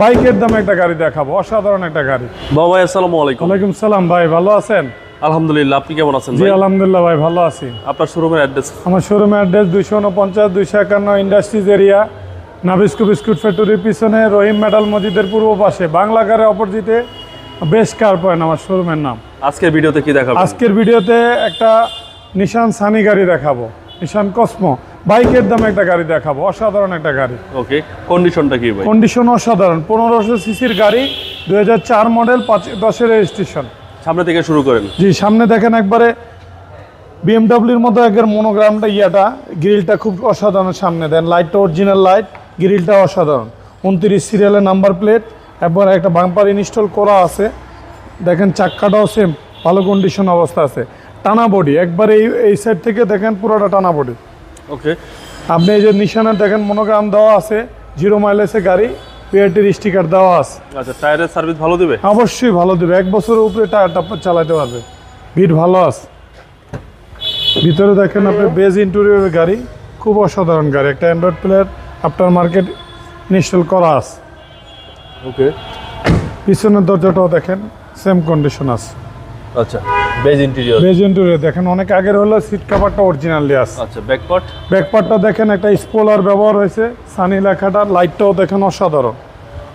বাইকের দামে একটা গাড়ি দেখাবো অসাধারণ একটা গাড়ি। বাবা আসসালামু আলাইকুম। ওয়ালাইকুম সালাম ভাই ভালো আছেন? আলহামদুলিল্লাহ আপনি কেমন আছেন জি আলহামদুলিল্লাহ ভাই ভালো আছি। আপনার শোরুমের অ্যাড্রেস? আমার শোরুমের অ্যাড্রেস দুইশো উনপঞ্চাশ দুইশো একান্ন ইন্ডাস্ট্রিজ এরিয়া নাবিস্কো বিস্কুট ফ্যাক্টরির পিছনে রহিম মেটাল মসজিদের পূর্ব পাশে। বাংলা কারের অপোজিটে বেস্ট কার পয়েন্ট আমার শোরুমের নাম। আজকের ভিডিওতে কি দেখাবেন? আজকের ভিডিওতে একটা নিশান সানি গাড়ি দেখাবো নিশান কসমো। বাইকের দামে একটা গাড়ি দেখাবো অসাধারণ একটা গাড়ি। ওকে কন্ডিশনটা কি ভাই? কন্ডিশন অসাধারণ পনেরোশো সিসির গাড়ি দু হাজার চার মডেল পাঁচ দশের রেজিস্ট্রেশন সামনে থেকে শুরু করেন। জি সামনে দেখেন একবারে বিএমডাব্লিউর মতো একবার মনোগ্রামটা ইয়াটা গ্রিলটা খুব অসাধারণ সামনে। দেন লাইটটা অরিজিনাল লাইট গ্রিলটা অসাধারণ। উনত্রিশ সিরিয়ালের নাম্বার প্লেট একবার একটা বাম্পার ইনস্টল করা আছে। দেখেন চাক্কাটাও সেম ভালো কন্ডিশন অবস্থা আছে। টানা বডি একবার এই এই সাইড থেকে দেখেন পুরোটা টানা বডি ওকে আপনি এই যে নিশানে দেখেন মনোগ্রাম দেওয়া আছে জিরো মাইলেজে গাড়ি পিআরটির স্টিকার দেওয়া আছে। আচ্ছা টায়ারের সার্ভিস ভালো দেবে? অবশ্যই ভালো দেবে। এক বছরের উপরে টায়ারটা চালাতে পারবে ভিড় ভালো আছে। ভিতরে দেখেন আপনি বেজ ইন্টেরিয়রের গাড়ি খুব অসাধারণ গাড়ি। একটা android player after market install করা আছে। ওকে পিছনের দরজাটাও দেখেন সেম কন্ডিশন আছে। আচ্ছা বেজ ইন্টেরিয়র বেজ ইন্টেরিয়র দেখেন অনেক আগের হলো সিট কাভারটা অরিজিনালি আছে। আচ্ছা ব্যাকপার্ট ব্যাকপার্টটা দেখেন একটা স্পোলার ব্যবহার হয়েছে সানি লেখাটা লাইটটাও দেখেন অসাধারণ।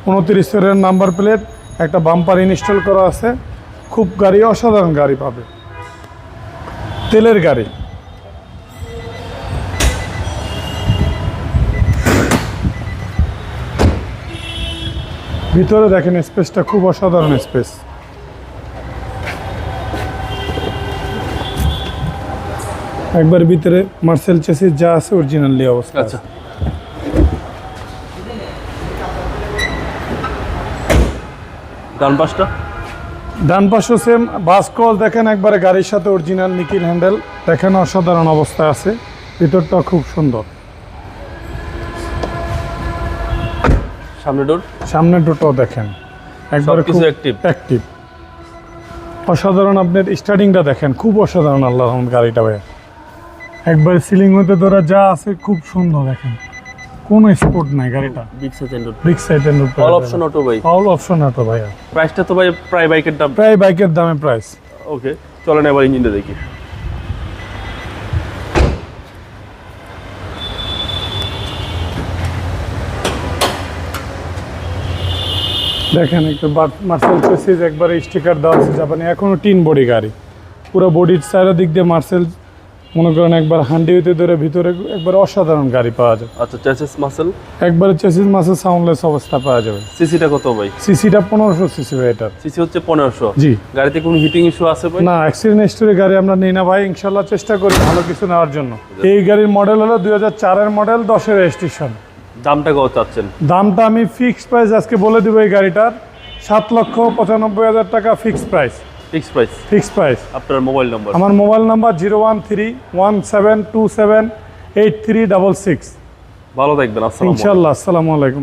উনত্রিশ এর নাম্বার প্লেট একটা বাম্পার ইনস্টল করা আছে। খুব গাড়ি অসাধারণ গাড়ি পাবে। তেলের গাড়ি। ভিতরে দেখেন স্পেসটা খুব অসাধারণ স্পেস একবার ভিতরে মার্সেল চেসিস যা আছে অরিজিনালি অবস্থা আচ্ছা। ডান পাশটা? ডান পাশে সেম বাস কল দেখেন একবারে গাড়ির সাথে অরিজিনাল নিকিল হ্যান্ডেল দেখেন অসাধারণ অবস্থায় আছে। ভিতরটা খুব সুন্দর। সামনে ডোর সামনে দুটো দেখেন। একবারে খুব সবকিছু অ্যাক্টিভ অসাধারণ আপনার স্টার্টিংটা দেখেন। খুব অসাধারণ আল্লাহ গাড়িটা ভাই একবার সিলিং হতে ধরা যা আছে খুব সুন্দর দেখেন। কোনো স্পোর্ট নাই গাড়িটা। বিগ সাইজ এন্ডোর বিগ সাইডের অল অপশন অটো ভাই অল অপশন আছে ভাইয়া। প্রাইসটা তো ভাই প্রায় বাইকের দাম। প্রায় বাইকের দামে প্রাইস ওকে চলেন এবার ইঞ্জিনটা দেখি। দেখেন একটু মার্সেল চেসিস একবারে স্টিকার দেওয়া আছে জাপানি এখনও টিন বডি গাড়ি। পুরো বডির চারের দিক দিয়ে মার্সেল মনে করেন একবার হান্ডি হইতে ধরে ভিতরে একবার অসাধারণ গাড়ি পাওয়া যায়। আচ্ছা চেসিস মাসেল একবারে চেসিস মাসেল সাউন্ডলেস অবস্থা পাওয়া যাবে। সিসিটা কত ভাই? সিসিটা পনেরোশো সিসি ভাই এটার। সিসি হচ্ছে পনেরোশো। জি। গাড়িতে কোনো হিটিং ইস্যু আছে ভাই? না অ্যাক্সিডেন্ট হিস্টোরি গাড়ি আমরা নিই না ভাই ইনশাল্লাহ চেষ্টা করি ভালো কিছু নেওয়ার জন্য। এই গাড়ির মডেল হলো দুই হাজার চারের মডেল দশের রেজিস্ট্রেশন দামটা কত চাচ্ছেন? দামটা আমি ফিক্সড প্রাইস আজকে বলে দেবো এই গাড়িটার সাত লক্ষ পঁচানব্বই হাজার টাকা fixed price fix price fix price আপনার মোবাইল নম্বর আমার mobile number zero one three one seven two seven eight three double six ভালো থাকবেন আসসালাম ইনশাল্লাহ আসসালামু আলাইকুম।